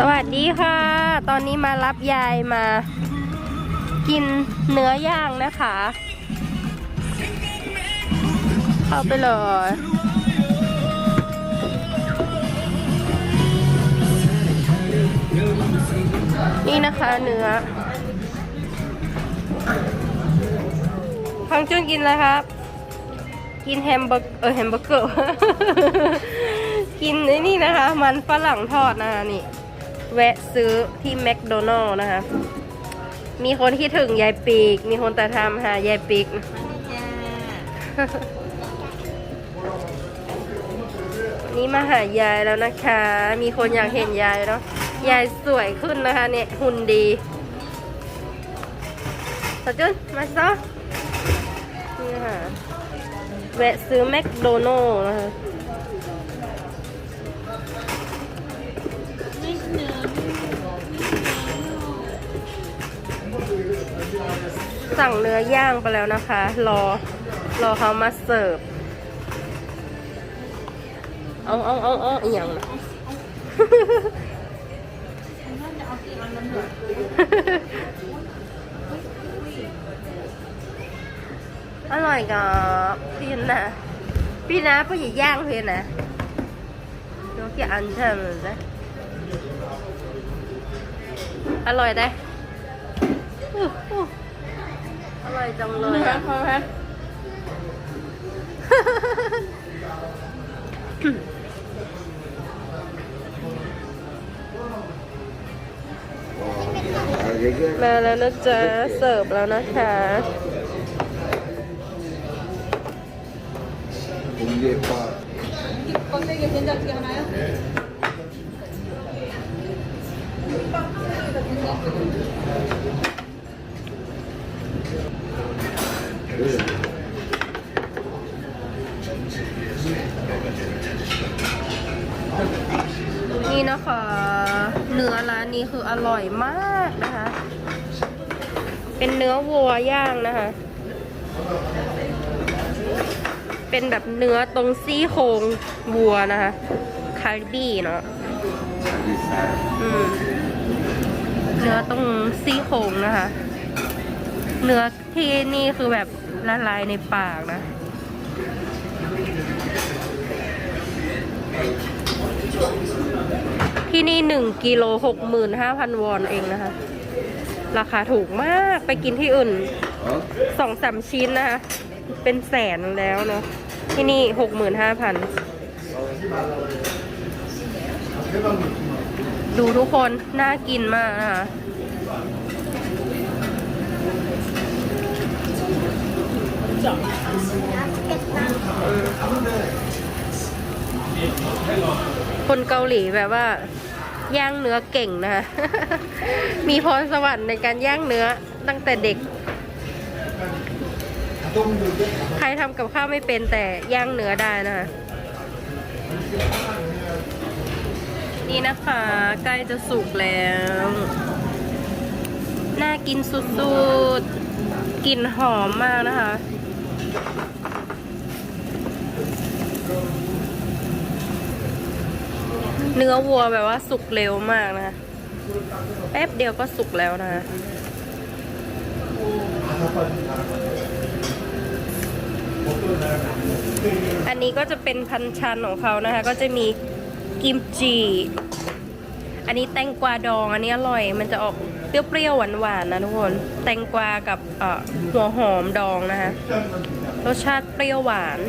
สวัสดีค่ะ ตอนนี้มารับยายมากินเนื้อย่างนะคะ เข้าไปเลยนี่นะคะเนื้อพังจุนกินอะไรครับ กินแฮมเบอร์เออแฮมเบอร์เกอร์ กินนี่นะคะ มันฝรั่งทอดนะคะนี่ แวะซื้อที่แมคโดนัลล์นะคะ มีคนคิดถึงยายปีก มีคนแต่ทำหายายปีก นี่มาหายายแล้วนะคะ มีคนอยากเห็นยายเนาะยายสวยขึ้นนะคะเนี่ยหุ่นดีสจุนมาซะนี่ค่ะ แวะซื้อแมคโดนัลล์นะคะ สั่งเนื้อย่างไปแล้วนะคะ รอ รอเขามาเสิร์ฟ เอาเอาเอาเอาอหย่างนะอร่อยกับพี่นะพี่นะผู้หญิงย่างเพี่นะน้องกี่อันใช่ไหมจ๊ะอร่อยได้ อร่อยจังเลยพอไมาแล้วนะจ๊ะ เสิร์ฟแล้วนะคะผมเย็บปา นี่นะคะ เนื้อร้านนี้คืออร่อยมากนะคะ เป็นเนื้อวัวย่างนะคะ เป็นแบบเนื้อตรงซี่โครงวัวนะคะคาร์บี้เนาะเนื้อตรงซี่โครงนะคะ เนื้อที่นี่คือแบบ ละลายในปากนะ ที่นี่หนึ่งกิโลหกหมื่นห้าพันวอนเองนะคะ ราคาถูกมากไปกินที่อื่น 어? สองสามชิ้นนะคะ เป็นแสนแล้วเนาะที่นี่หกหมื่นห้าพันดูทุกคน น่ากินมากนะคะ คนเกาหลีแบบว่า ย่างเนื้อเก่งนะคะ มีพรสวรรค์ในการย่างเนื้อตั้งแต่เด็ก ใครทำกับข้าวไม่เป็นแต่ย่างเนื้อได้นะคะ นี่นะคะใกล้จะสุกแล้ว น่ากินสุดๆ กลิ่นหอมมากนะคะ เนื้อวัวแบบว่าสุกเร็วมากนะแป๊บเดียวก็สุกแล้วนะอันนี้ก็จะเป็นพันชันของเขานะคะ ก็จะมีกิมจิ อันนี้แตงกวาดอง อันนี้อร่อย มันจะออกเปรี้ยวๆหวานๆนะทุกคน แตงกวากับหัวหอมดองนะคะ รสชาติเปรี้ยวหวาน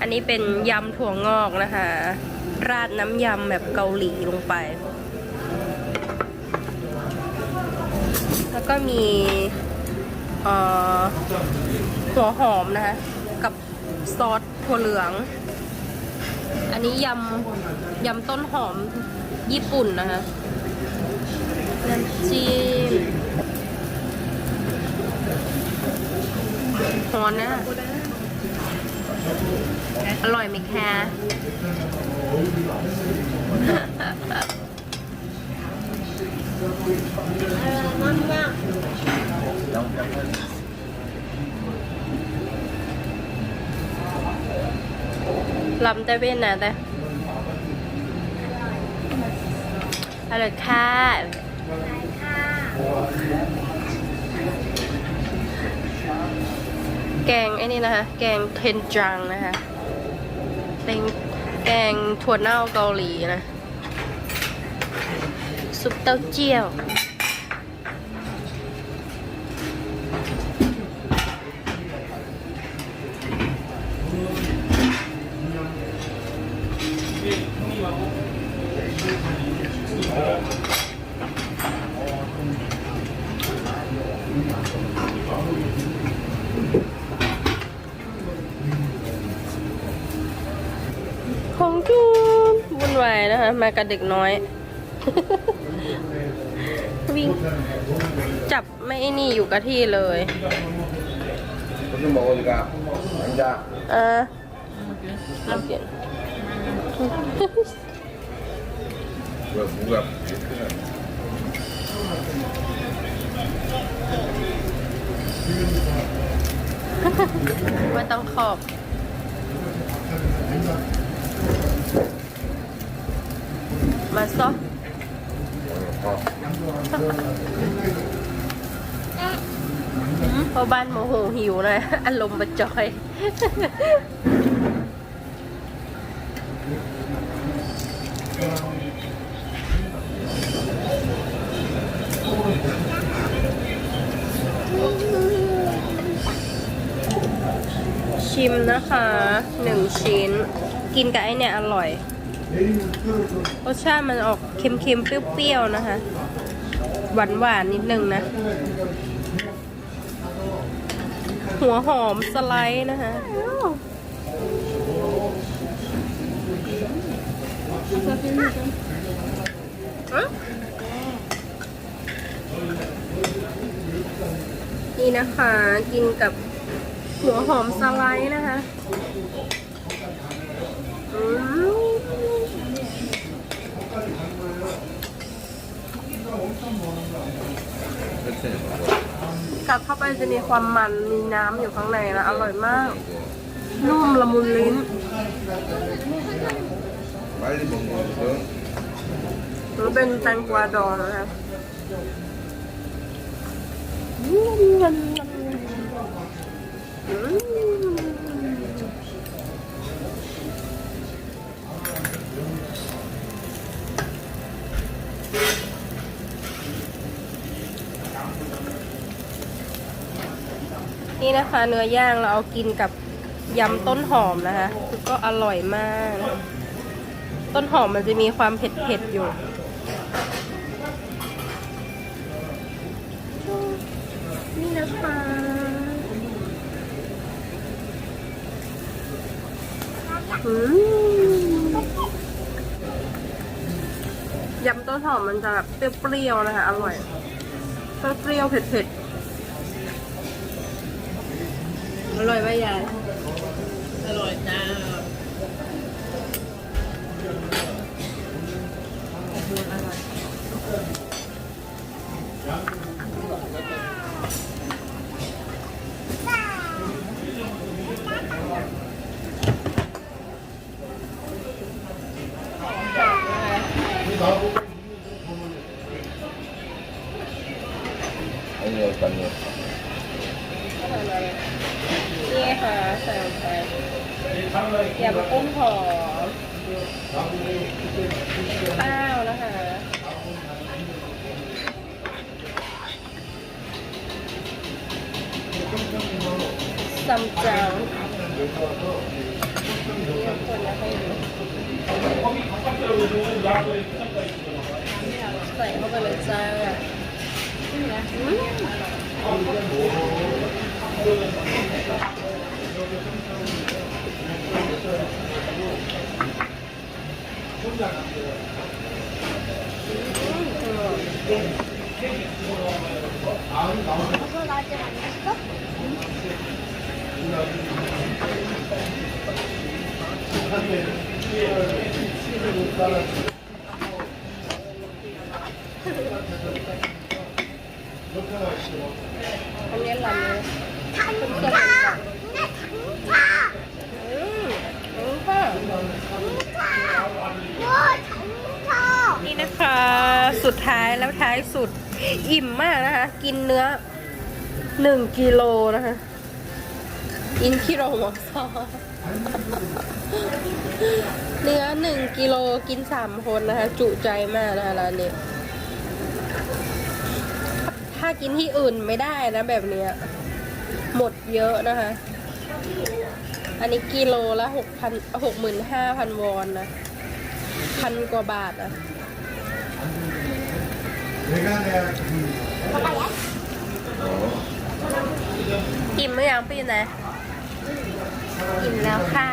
อันนี้เป็นยำถั่วงอกนะคะ ราดน้ำยำแบบเกาหลีลงไป แล้วก็มีหัวหอมนะคะ กับซอสถั่วเหลือง อันนี้ยำยำต้นหอมญี่ปุ่นนะคะน้ำจิ้ม หอนนะอร่อยไหมคะมันมากลำแต่เว้นนะแต่อร่อยค่ะอร่อยค่ะ แกงไอ้นี่นะคะ แกงเทนจังนะคะแกงแกงถั่วเน่าเกาหลีนะ ซุปเต้าเจี้ยว ของจูนวุ่นวายนะคะ มากับเด็กน้อย วิ่ง จับไม่นี่อยู่กับที่เลย Tôi mồ gì cả. Anh ra. อ่าเอาเปลี่ยน Vừa phù ไม่ต้องขอบ มาซอ 어. เพราบ้านโมโหหิวนะอารมณ์ประจอยชิมนะคะหนึ่งชิ้น กินกับไอเนี่ยอร่อย รสชาติมันออกเค็มๆ เปรี้ยวๆ นะคะ หวานๆนิดนึงนะ หัวหอมสไลด์นะคะอ๊ะนี่นะคะ กินกับหัวหอมสไลด์นะคะ กัดเข้าไปจะมีความมัน มีน้ำอยู่ข้างในนะ อร่อยมาก นุ่มละมุนลิ้น 빨리 먹는 것은 มันเป็นแตงกวาดองนะคะอื นะคะ เนื้อย่างเราเอากินกับยำต้นหอมนะคะ คือก็อร่อยมาก ต้นหอมมันจะมีความเผ็ดๆอยู่นี่นะคะยำต้นหอมมันจะแบบเปรี้ยวๆนะคะ อร่อยเปรี้ยวเผ็ดๆ อร่อยไหมยายอร่อยจ้า ยำกุ้งหอมข้าวนะคะซัมจังนี่คนนะให้ดูใส่เข้าไปเลยจ้า อันนี้ลำเลยเป็นเส้นลำอืมอืมค่ะนี่นะคะ สุดท้ายแล้วท้ายสุด อิ่มมากนะคะ กินเนื้อหนึ่งกิโลนะคะ อินกิโลหมอซอเนื้อหนึ่งกิโลกินสามคนนะคะ จุใจมากนะคะร้านนี้ ถ้ากินที่อื่นไม่ได้นะแบบเนี้ย หมดเยอะนะคะ อันนี้กิโลละหกพันหกหมื่นห้าพันวอนนะพันกว่าบาทอะอิ่มหรือยังพี่นะ อิ่มแล้วค่ะ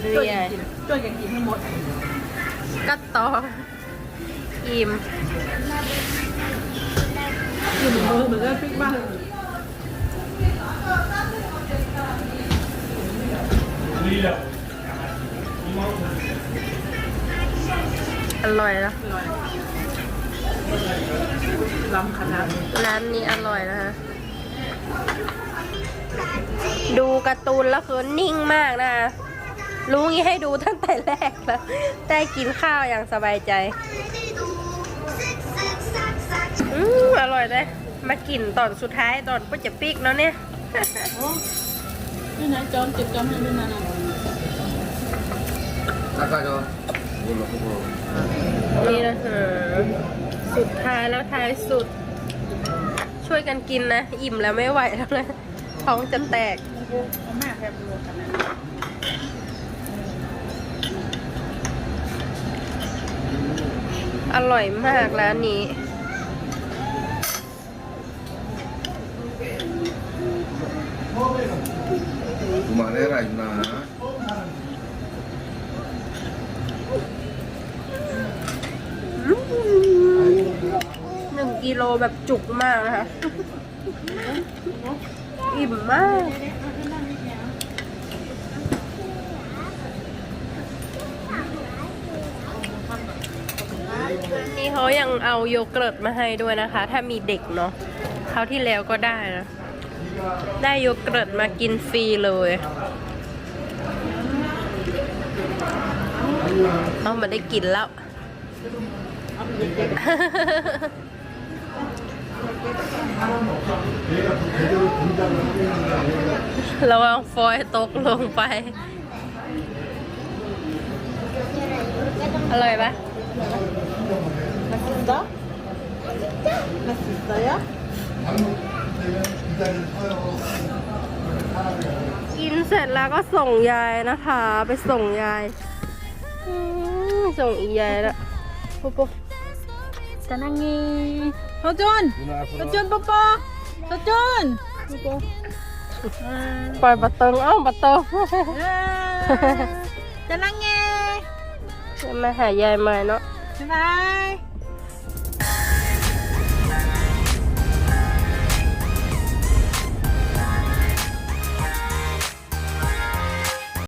เรียนช่วยกันกินให้หมดก็ต่ออิ่มกินมือเหมือนกันพริกบ้างอร่อยนะอร่อย ล้ำขนาดร้านนี้อร่อยนะคะ ดูการ์ตูนแล้วคือนิ่งมากนะรู้งี้ให้ดูตั้งแต่แรกแล้ว ได้กินข้าวอย่างสบายใจ อืมอร่อยเลย มากินตอนสุดท้ายตอนก็จะปิกเนาะเนี่ยนี่นะจอนเจ็บจอมให้ด้วยนะนี่นะเธอ สุดท้ายแล้วท้ายสุด ช่วยกันกินนะ อิ่มแล้วไม่ไหวแล้วนะ ท้องจะแตกอร่อยมากร้านนี้มาได้ไรนะ แบบจุกมากนะคะ อิ่มมากนี่เขายังเอาโยเกิร์ตมาให้ด้วยนะคะ ถ้ามีเด็กเนาะคราที่แล้วก็ได้นะ ได้โยเกิร์ตมากินฟรีเลย เอามาได้กินแล้ว ระวังฟอยตกลงไป อร่อยปะมาสุดจ้ะมาสุดจ้ะยะกินเสร็จแล้วก็ส่งยายนะคะ ไปส่งยาย ส่งอียายละปุ๊ปุ๊บ kanangi. โซจุนโซจุน papa. Sojun. Papa. ปล่อยประตูเอ้าประตูจะนั่งไงมาหายายใหม่เนาะบ๊ายบาย